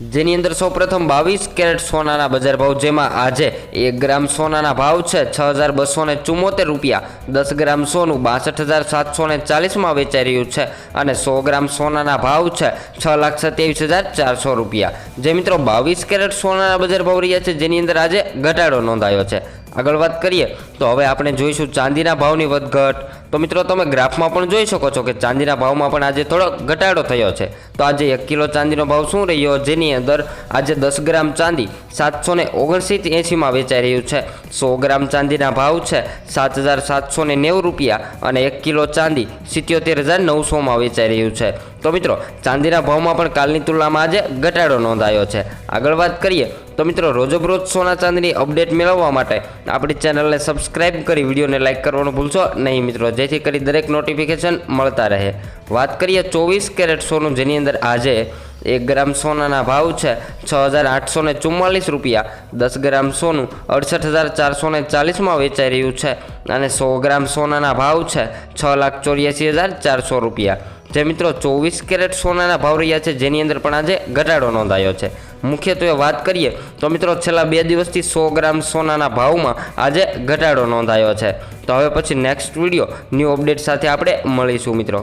જેની અંદર સૌપ્રથમ બાવીસ કેરેટ સોનાના બજાર ભાવ જેમાં આજે એક ગ્રામ સોનાના ભાવ છે છ હજાર બસો ને રૂપિયા. દસ ગ્રામ સોનું બાસઠ હજાર સાતસો ને ચાલીસમાં વેચાઈ રહ્યું છે અને સો ગ્રામ સોનાના ભાવ છે છ લાખ સત્યાવીસ હજાર ચારસો રૂપિયા. જે મિત્રો બાવીસ કેરેટ સોનાના બજાર ભાવ રહ્યા છે, જેની અંદર આજે ઘટાડો નોંધાયો છે. આગળ વાત કરીએ, તો હવે આપણે જોઈશું ચાંદીના ભાવની વધઘટ. તો મિત્રો, તમે ગ્રાફમાં પણ જોઈ શકો છો કે ચાંદીના ભાવમાં પણ આજે થોડો ઘટાડો થયો છે. તો આજે એક કિલો ચાંદીનો ભાવ શું રહ્યો? જેની અંદર આજે દસ ગ્રામ ચાંદી સાતસો ને ઓગણસીથી એંશીમાં વેચાઈ રહ્યું છે. સો ગ્રામ ચાંદીના ભાવ છે સાત હજાર સાતસો ને નેવું રૂપિયા અને એક કિલો ચાંદી સિત્યોતેર હજાર નવસોમાં વેચાઈ રહ્યું છે. તો મિત્રો, ચાંદીના ભાવમાં પણ કાલની તુલનામાં આજે ઘટાડો નોંધાયો છે. આગળ વાત કરીએ, તો મિત્રો, રોજબરોજ સોના ચાંદીની અપડેટ મેળવવા માટે આપણી ચેનલને સબસ્ક્રાઇબ કરી વિડીયોને લાઇક કરવાનું ભૂલશો નહીં મિત્રો, જેથી કરી દરેક નોટિફિકેશન મળતા રહે. વાત કરીએ ચોવીસ કેરેટ સોનું, જેની અંદર આજે એક ગ્રામ સોનાના ભાવ છે છ હજાર આઠસો ને ચુમ્માલીસ રૂપિયા, દસ ગ્રામ સોનું અડસઠ હજાર ચારસો ને ચાલીસમાં વેચાઈ રહ્યું છે અને સો ગ્રામ સોનાના ભાવ છે છ લાખ ચોર્યાસી હજાર ચારસો રૂપિયા. જે મિત્રો ચોવીસ કેરેટ સોનાના ભાવ રહ્યા છે, જેની અંદર પણ આજે ઘટાડો નોંધાયો છે. મુખ્યત્વે વાત કરીએ તો મિત્રો છેલ્લા બે દિવસથી સો ગ્રામ સોનાના ભાવમાં આજે ઘટાડો નોંધાયો છે. તો હવે પછી નેક્સ્ટ વીડિયો ન્યૂ અપડેટ સાથે આપણે મળીશું મિત્રો.